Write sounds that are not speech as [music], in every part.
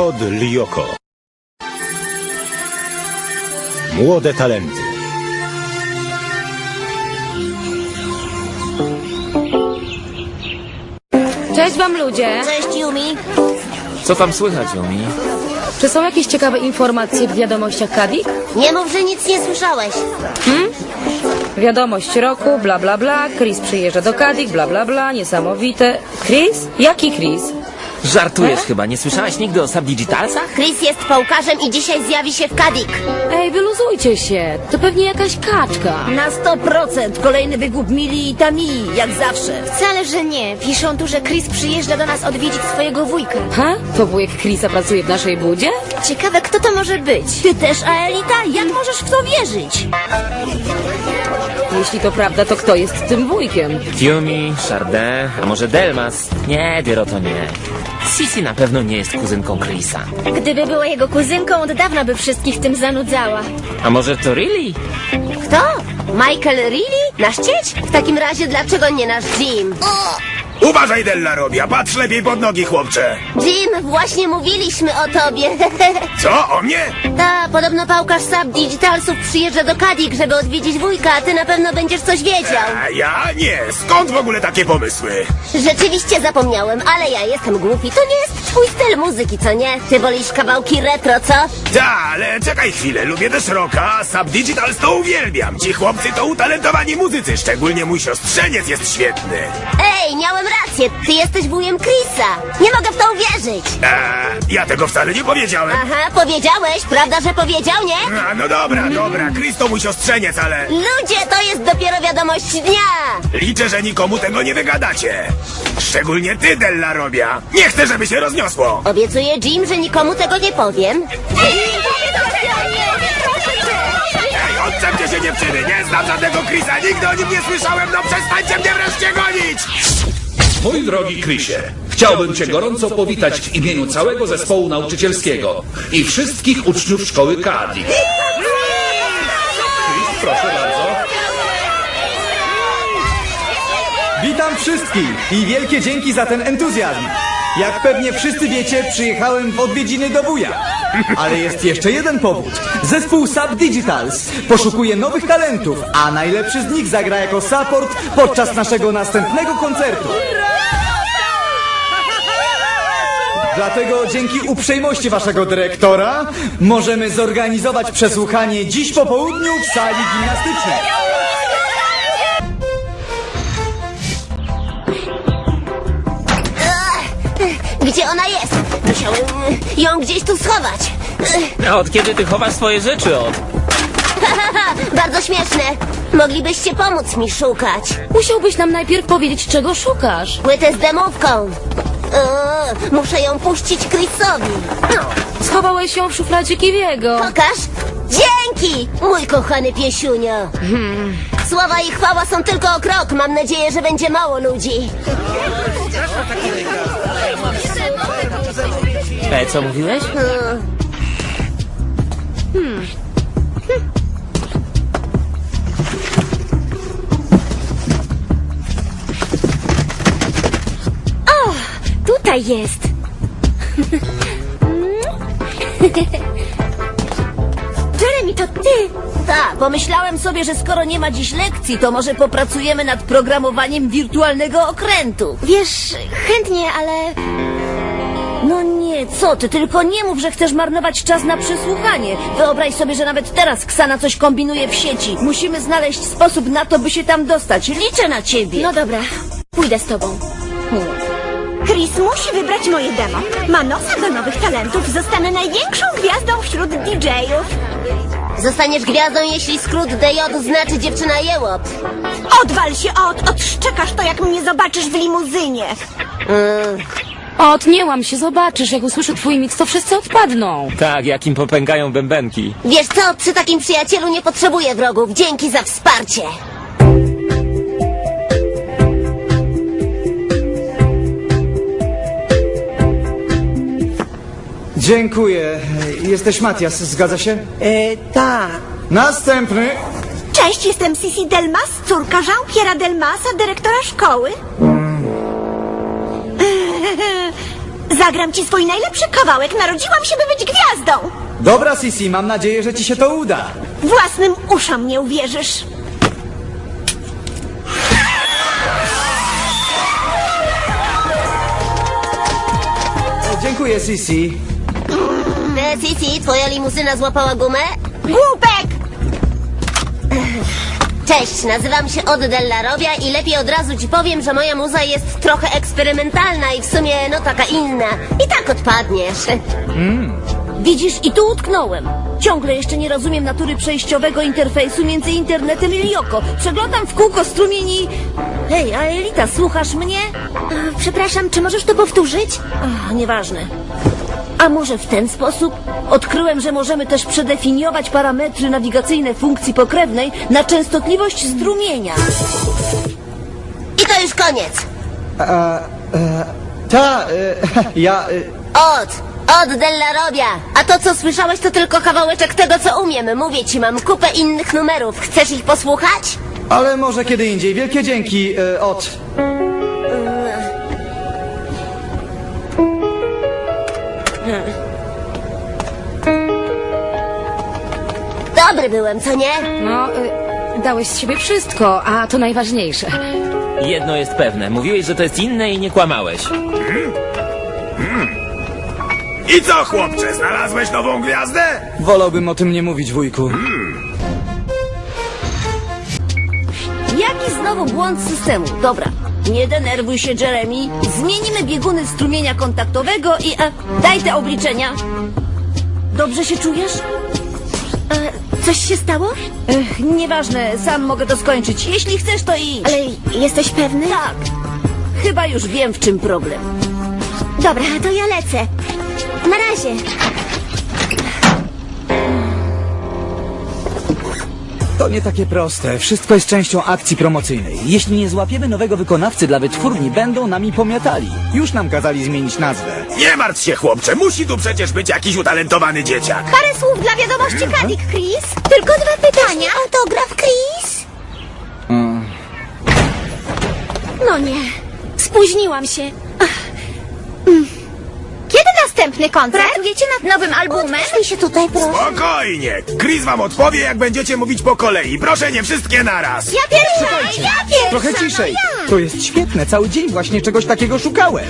Kod Lyoko. Młode talenty. Cześć wam ludzie! Cześć Yumi. Co tam słychać, Yumi? Czy są jakieś ciekawe informacje w wiadomościach Kadik? Nie mów, że nic nie słyszałeś. Wiadomość roku, bla bla bla, Chris przyjeżdża do Kadik, bla bla bla, niesamowite. Chris? Jaki Chris? Żartujesz chyba, nie słyszałaś nigdy o Subdigitalsach? Chris jest pałkarzem i dzisiaj zjawi się w Kadik. Ej, wyluzujcie się, to pewnie jakaś kaczka. Na 100% kolejny wygłup Mili i Tami, jak zawsze. Wcale, że nie. Piszą tu, że Chris przyjeżdża do nas odwiedzić swojego wujka. Ha? To wujek Chrisa pracuje w naszej budzie? Ciekawe, kto to może być. Ty też, Aelita? Jak możesz w to wierzyć? Jeśli to prawda, to kto jest tym wujkiem? Yumi, Chardin, a może Delmas? Nie, Diero to nie. Sisi na pewno nie jest kuzynką Chrisa. Gdyby była jego kuzynką, od dawna by wszystkich tym zanudzała. A może to Riley? Kto? Michael Reilly? Nasz cieć? W takim razie dlaczego nie nasz Jim? Uważaj, Della Robia, patrz lepiej pod nogi, chłopcze. Jim, właśnie mówiliśmy o tobie. [laughs] Co, o mnie? Ta, podobno pałkarz Sub Digitalsów przyjeżdża do Kadik, żeby odwiedzić wujka, a ty na pewno będziesz coś wiedział. A ja nie, skąd w ogóle takie pomysły? Rzeczywiście zapomniałem, ale ja jestem głupi. To nie jest twój styl muzyki, co nie? Ty wolisz kawałki retro, co? Ta, ale czekaj chwilę, lubię też rocka, a Subdigitals to uwielbiam. Ci chłopcy to utalentowani muzycy, szczególnie mój siostrzeniec jest świetny. Ej, miałem rację, ty jesteś wujem Chrisa. Nie mogę w to uwierzyć. Eee, ja tego wcale nie powiedziałem. Aha, powiedziałeś, prawda, że powiedział, nie? A, no dobra, dobra, Chris to mój siostrzeniec, ale Ludzie, to jest dopiero wiadomość dnia. liczę, że nikomu tego nie wygadacie. Szczególnie ty, Della Robia. Nie chcę, żeby się rozniosło. Obiecuję Jim, że nikomu tego nie powiem. Ej, odczepcie się dziewczyny, nie znam żadnego Chrisa, nigdy o nim nie słyszałem, no przestańcie mnie wreszcie gonić! Mój drogi Krysie, chciałbym Cię gorąco powitać w imieniu całego zespołu nauczycielskiego i wszystkich uczniów szkoły Kadi. Chris, proszę bardzo. Witam wszystkich i wielkie dzięki za ten entuzjazm. Jak pewnie wszyscy wiecie, przyjechałem w odwiedziny do wuja. Ale jest jeszcze jeden powód. Zespół Sub Digitals poszukuje nowych talentów, a najlepszy z nich zagra jako support podczas naszego następnego koncertu. Dlatego dzięki uprzejmości waszego dyrektora możemy zorganizować przesłuchanie dziś po południu w sali gimnastycznej. Gdzie ona jest? Musiałem y, ją gdzieś tu schować. A od kiedy ty chowasz swoje rzeczy od? [laughs] Bardzo śmieszne. Moglibyście pomóc mi szukać. Musiałbyś nam najpierw powiedzieć, czego szukasz. Płytę z demówką. Eee, muszę ją puścić Chrisowi. No, Schowałeś ją w szufladzie Kiwiego. pokaż. Dzięki, mój kochany piesiunio. Sława i chwała są tylko o krok. Mam nadzieję, że będzie mało ludzi. E, co mówiłeś? Tutaj jest. [laughs] Jeremy, to ty. Tak, pomyślałem sobie, że skoro nie ma dziś lekcji, to może popracujemy nad programowaniem wirtualnego okrętu. Wiesz, chętnie, ale... Nie, co ty, tylko nie mów, że chcesz marnować czas na przesłuchanie. Wyobraź sobie, że nawet teraz Ksana coś kombinuje w sieci. Musimy znaleźć sposób na to, by się tam dostać. Liczę na ciebie. No dobra, pójdę z tobą. Chris musi wybrać moje demo. Ma nosa do nowych talentów. Zostanę największą gwiazdą wśród DJ-ów. Zostaniesz gwiazdą, jeśli skrót DJ znaczy dziewczyna jełop. Odwal się od, odszczekasz to, jak mnie zobaczysz w limuzynie. Ot, nie łam się, zobaczysz, jak usłyszę twój miks, to wszyscy odpadną. Tak, jak im popękają bębenki. Wiesz co, przy takim przyjacielu nie potrzebuję wrogów. Dzięki za wsparcie. Dziękuję. Jesteś Matias, zgadza się? E, tak. Następny. Cześć, jestem Sisi Delmas, córka Jean-Pierre'a Delmasa, dyrektora szkoły. [laughs] Zagram ci swój najlepszy kawałek. Narodziłam się, by być gwiazdą. Dobra, Sisi, mam nadzieję, że ci się to uda. Własnym uszom nie uwierzysz. Dziękuję, Sisi. E, Sisi, twoja limuzyna złapała gumę? Głupek! Cześć, nazywam się Od Della Robia i lepiej od razu ci powiem, że moja muza jest trochę eksperymentalna i w sumie no taka inna. I tak odpadniesz. Widzisz, i tu utknąłem. Ciągle jeszcze nie rozumiem natury przejściowego interfejsu między internetem i Lioko. Przeglądam w kółko strumieni... Hej, a Elita, słuchasz mnie? Przepraszam, czy możesz to powtórzyć? Ach, nieważne. A może w ten sposób? Odkryłem, że możemy też przedefiniować parametry nawigacyjne funkcji pokrewnej na częstotliwość strumienia. I to już koniec. Ta, e, [laughs] ja... E, Od, od Della Robia. A to, co słyszałeś, to tylko kawałeczek tego, co umiem. Mówię ci, mam kupę innych numerów. Chcesz ich posłuchać? ale może kiedy indziej. Wielkie dzięki, e, od... Dobry byłem, co nie? No, y, dałeś z siebie wszystko, a to najważniejsze. Jedno jest pewne, mówiłeś, że to jest inne i nie kłamałeś. I co, chłopcze, znalazłeś nową gwiazdę? Wolałbym o tym nie mówić, wujku. Jaki znowu błąd systemu? Dobra, nie denerwuj się, Jeremy. Zmienimy bieguny strumienia kontaktowego i... E, daj te obliczenia. Dobrze się czujesz? E, coś się stało? Ech, nieważne, sam mogę to skończyć. Jeśli chcesz, to idź. Ale jesteś pewny? Tak. Chyba już wiem, w czym problem. Dobra, to ja lecę. Na razie. To nie takie proste. Wszystko jest częścią akcji promocyjnej. Jeśli nie złapiemy nowego wykonawcy dla wytwórni, będą nami pomiatali. Już nam kazali zmienić nazwę. Nie martw się, chłopcze, musi tu przecież być jakiś utalentowany dzieciak. Parę słów dla wiadomości Kadik, Chris. Tylko dwa pytania. Autograf Chris? No nie. Spóźniłam się. Kiedy następny koncert? Pracujecie nad nowym albumem? Się tutaj, proszę. Spokojnie. Chris wam odpowie, jak będziecie mówić po kolei. Proszę nie wszystkie naraz. Ja pierwsza! Ja pierwsza! Trochę ciszej. To jest świetne. Cały dzień właśnie czegoś takiego szukałem.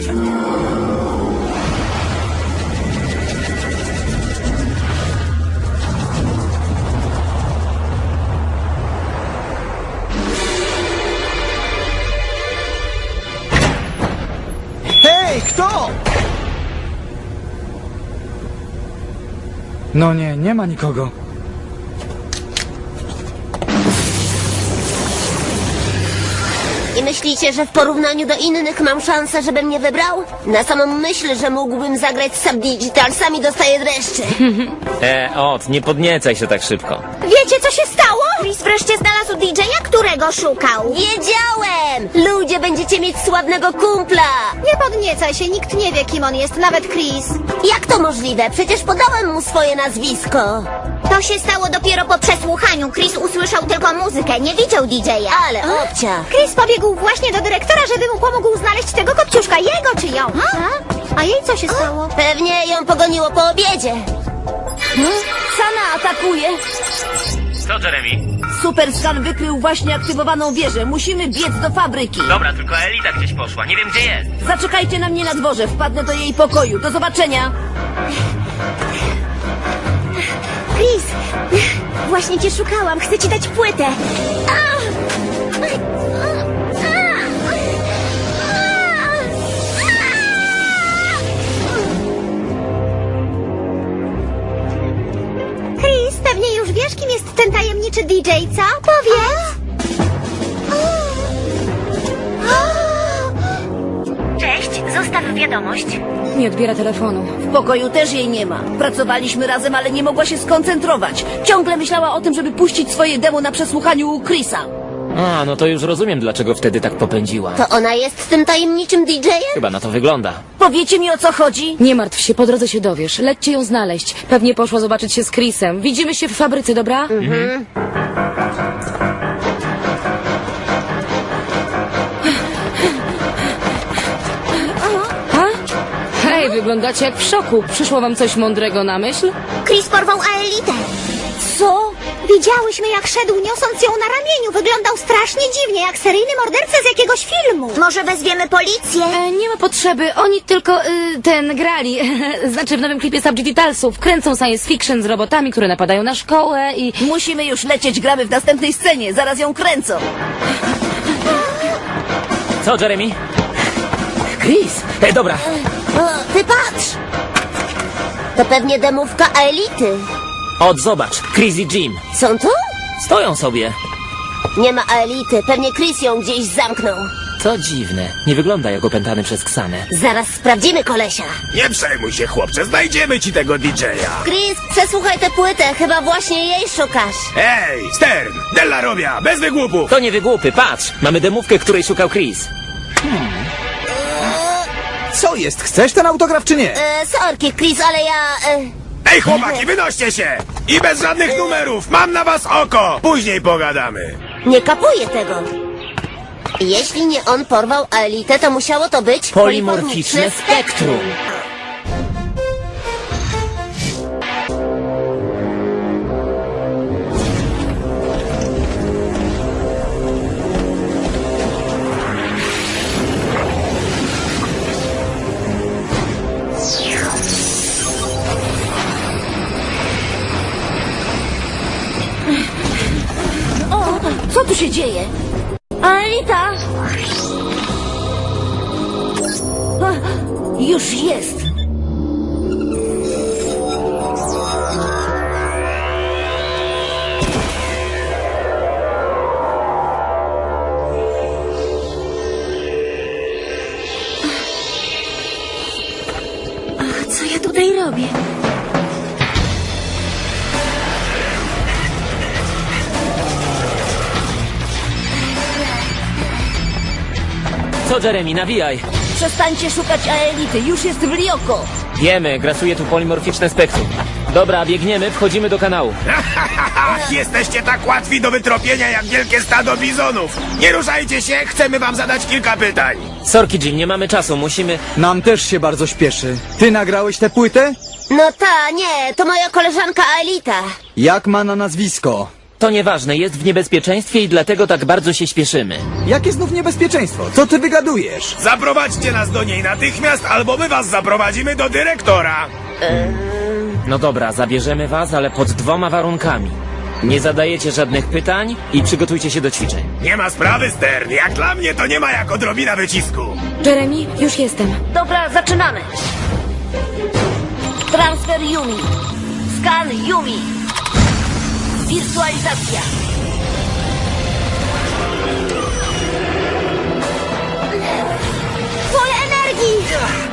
No nie, nie ma nikogo. I myślicie, że w porównaniu do innych mam szansę, żeby mnie wybrał? Na samą myśl, że mógłbym zagrać z Subdigital, sami dostaję dreszcze. [laughs] E, Ot, nie podniecaj się tak szybko. Wiecie, co się stało? Chris wreszcie znalazł DJ-a, którego szukał. Wiedziałem! Ludzie, będziecie mieć sławnego kumpla! Nie podniecaj się, nikt nie wie, kim on jest, nawet Chris. Jak to możliwe? Przecież podałem mu swoje nazwisko. To się stało dopiero po przesłuchaniu. Chris usłyszał tylko muzykę, nie widział DJ-a. Ale obcia! Chris pobiegł właśnie do dyrektora, żeby mu pomógł znaleźć tego kopciuszka, jego czy ją. A jej co się stało? Pewnie ją pogoniło po obiedzie. Sana atakuje. Co, Jeremy? Super skan wykrył właśnie aktywowaną wieżę. Musimy biec do fabryki. Dobra, tylko Elita gdzieś poszła, nie wiem gdzie jest. Zaczekajcie na mnie na dworze, wpadnę do jej pokoju. Do zobaczenia. Chris, właśnie cię szukałam. Chcę ci dać płytę. Tajemniczy DJ, co? Powiedz. Cześć, zostaw wiadomość. Nie odbiera telefonu. W pokoju też jej nie ma. Pracowaliśmy razem, ale nie mogła się skoncentrować. Ciągle myślała o tym, żeby puścić swoje demo na przesłuchaniu u Chrisa. A, no to już rozumiem, dlaczego wtedy tak popędziła. To ona jest tym tajemniczym DJ-em? Chyba na to wygląda. Powiecie mi o co chodzi? Nie martw się, po drodze się dowiesz. Lećcie ją znaleźć. Pewnie poszła zobaczyć się z Chrisem. Widzimy się w fabryce, dobra? A? Hej, wyglądacie jak w szoku. Przyszło wam coś mądrego na myśl? Chris porwał Aelitę. Co? Widziałyśmy, jak szedł, niosąc ją na ramieniu. Wyglądał strasznie dziwnie, jak seryjny morderca z jakiegoś filmu. Może wezwiemy policję? E, nie ma potrzeby, oni tylko y, ten grali. [laughs] znaczy w nowym klipie Subdigitalsów kręcą science fiction z robotami, które napadają na szkołę i... Musimy już lecieć, gramy w następnej scenie. Zaraz ją kręcą. Co, Jeremy? Chris! E, dobra, O, ty patrz! To pewnie demówka Aelity. Od zobacz, Chris i Jim. Są tu? Stoją sobie. Nie ma Aelity, pewnie Chris ją gdzieś zamknął. Co dziwne, nie wygląda jak opętany przez Ksanę. Zaraz sprawdzimy kolesia. Nie przejmuj się, chłopcze, znajdziemy ci tego DJ-a. Chris, przesłuchaj tę płytę, chyba właśnie jej szukasz. Ej, Stern, Della Robia, bez wygłupów. To nie wygłupy, patrz! Mamy demówkę, której szukał Chris. Co jest? Chcesz ten autograf czy nie? E, sorki, Chris, ale ja... E, Ej, chłopaki, wynoście się! I bez żadnych numerów, mam na was oko! Później pogadamy. nie kapuję tego. Jeśli nie on porwał Aelitę, to musiało to być Polimorficzne spektrum. Robię? Co, Jeremy, nawijaj. Przestańcie szukać Aelity, już jest w Lioko. Wiemy, grasuje tu polimorficzne spektrum. Dobra, biegniemy, wchodzimy do kanału. [laughs] Ach, jesteście tak łatwi do wytropienia jak wielkie stado bizonów. Nie ruszajcie się, chcemy wam zadać kilka pytań. Sorki, Jim, nie mamy czasu, musimy... Nam też się bardzo śpieszy. Ty nagrałeś tę płytę? No ta, nie, to moja koleżanka Aelita. Jak ma na nazwisko? To nieważne, jest w niebezpieczeństwie i dlatego tak bardzo się śpieszymy. Jakie znów niebezpieczeństwo? Co ty wygadujesz? Zaprowadźcie nas do niej natychmiast, albo my was zaprowadzimy do dyrektora. No dobra, zabierzemy was, ale pod dwoma warunkami. Nie zadajecie żadnych pytań i przygotujcie się do ćwiczeń. Nie ma sprawy, Stern. Jak dla mnie to nie ma jak odrobina wycisku. Jeremy, już jestem. Dobra, zaczynamy. Transfer Yumi. Skan Yumi. Wirtualizacja. Pole energii!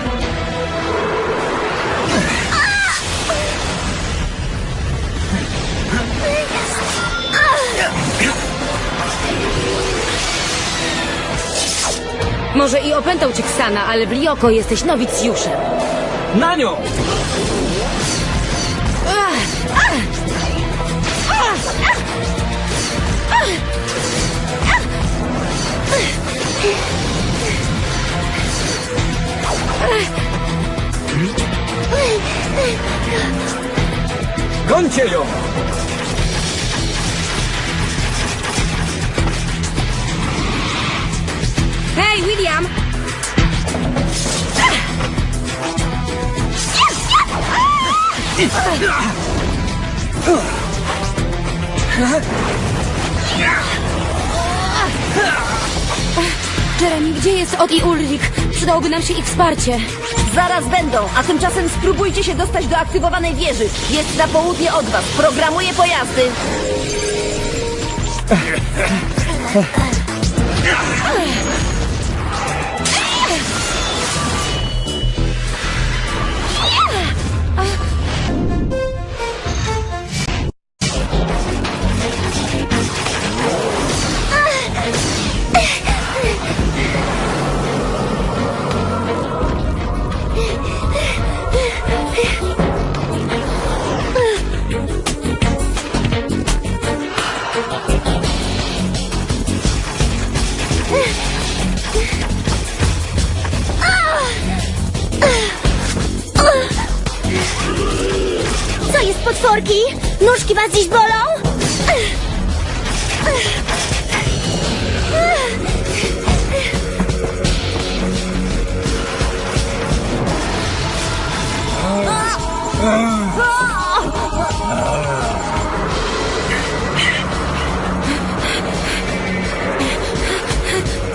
Może i opętał cię Ksana, ale w Lioko jesteś nowicjuszem. Na nią! Gońcie ją! Hej, William! Jeremy, gdzie jest Od i Ulrich? Przydałoby nam się ich wsparcie. Zaraz będą, a tymczasem spróbujcie się dostać do aktywowanej wieży. Jest na południe od was. Programuję pojazdy. Potworki? Nóżki was dziś bolą?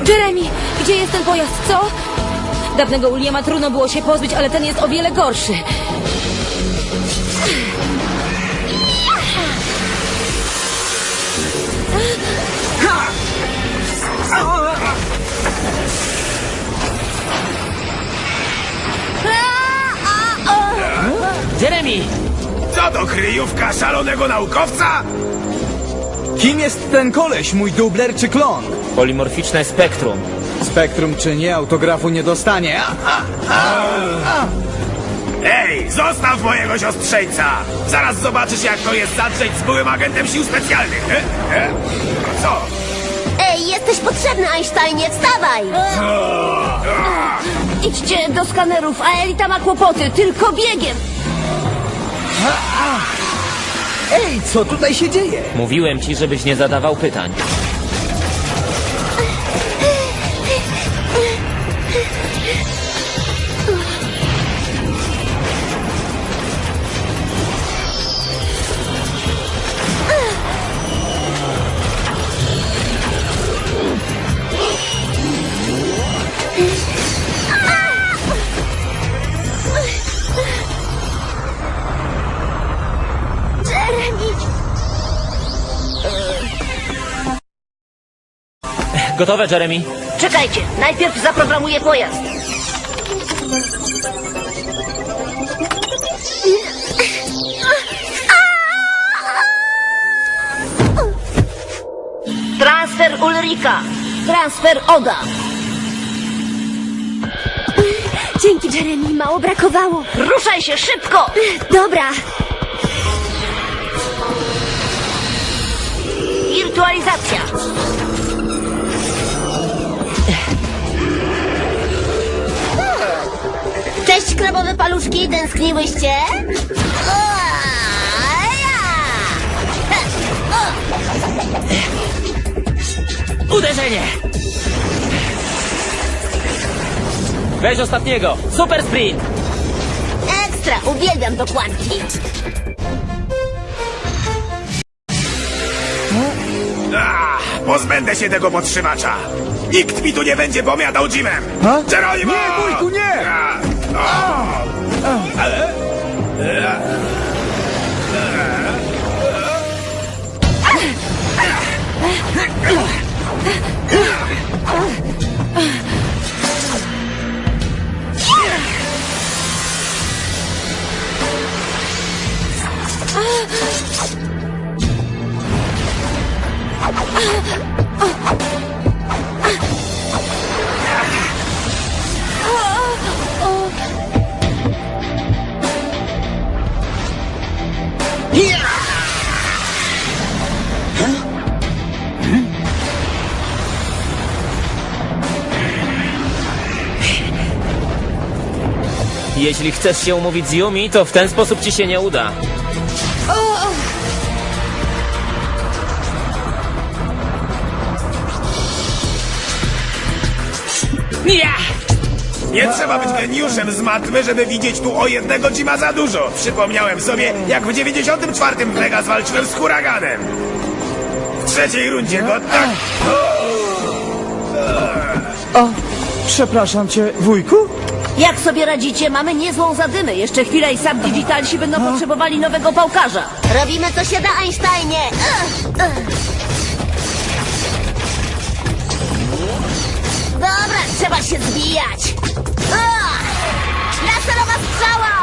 Jeremy, gdzie jest ten pojazd, co? Dawnego Williama trudno było się pozbyć, ale ten jest o wiele gorszy. Jeremy! Co to kryjówka szalonego naukowca? Kim jest ten koleś, mój dubler czy klon? Polimorficzne spektrum. Spektrum czy nie, autografu nie dostanie. A, Ej, zostaw mojego siostrzeńca! Zaraz zobaczysz, jak to jest zadrzeć z byłym agentem sił specjalnych. E? E? Co? Ej, jesteś potrzebny, Einsteinie, wstawaj! Idźcie do skanerów, a Elita ma kłopoty, tylko biegiem. Ej, co tutaj się dzieje? Mówiłem ci, żebyś nie zadawał pytań. Gotowe, Jeremy? Czekajcie, najpierw zaprogramuję pojazd. Transfer Ulrika. Transfer Oda. Dzięki, Jeremy, mało brakowało. Ruszaj się szybko! Dobra. Wirtualizacja. Cześć, krabowe paluszki, tęskniłyście? O, ja! He. Uderzenie! Weź ostatniego! Super sprint! Ekstra, uwielbiam dokładki. Ach, pozbędę się tego podtrzymacza. Nikt mi tu nie będzie pomiatał Jimem. A? Geronimo! Nie, wujku, nie! A, o. Ale... Jeśli chcesz się umówić z Yumi, to w ten sposób ci się nie uda. Ja! Nie trzeba być geniuszem z matmy, żeby widzieć tu o jednego Jima za dużo. Przypomniałem sobie, jak w 94 w Vegas walczyłem z huraganem. W trzeciej rundzie go tak... O, przepraszam cię, wujku? Jak sobie radzicie? Mamy niezłą zadymę. Jeszcze chwilę i sam digitalsi będą no. potrzebowali nowego pałkarza. Robimy co się da, Einsteinie! Dobra, trzeba się zbijać! Ugh! Laserowa strzała!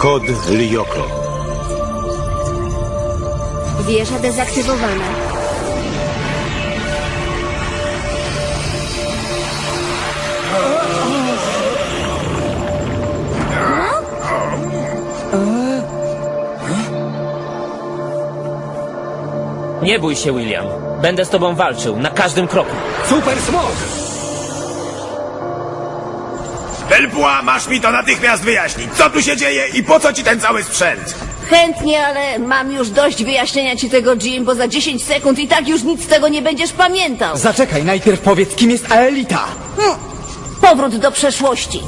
Kod Lyoko. Wieża dezaktywowana. Nie bój się, William. Będę z tobą walczył, na każdym kroku. Super smog! Delpua, masz mi to natychmiast wyjaśnić. Co tu się dzieje i po co ci ten cały sprzęt? Chętnie, ale mam już dość wyjaśnienia ci tego, Jim, bo za 10 sekund i tak już nic z tego nie będziesz pamiętał. Zaczekaj, najpierw powiedz, kim jest Aelita. Hm. Powrót do przeszłości.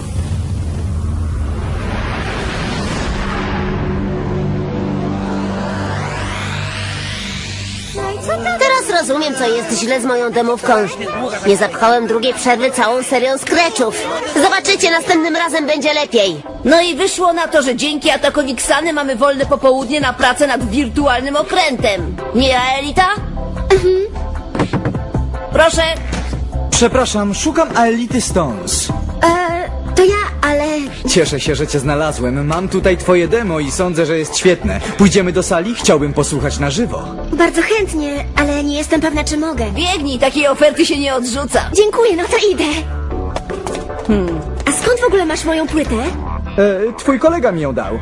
Rozumiem, co jest źle z moją demówką. Nie zapchałem drugiej przerwy całą serią skreczów. Zobaczycie, następnym razem będzie lepiej. No i wyszło na to, że dzięki atakowi Ksany mamy wolne popołudnie na pracę nad wirtualnym okrętem. Nie, Aelita? Mhm. Proszę, Przepraszam, szukam Aelity Stones. E, to ja, ale... Cieszę się, że cię znalazłem. Mam tutaj twoje demo i sądzę, że jest świetne. Pójdziemy do sali? Chciałbym posłuchać na żywo. Bardzo chętnie, ale nie jestem pewna, czy mogę. biegnij, takiej oferty się nie odrzuca. Dziękuję, no to idę. A skąd w ogóle masz moją płytę? E, twój kolega mi ją dał.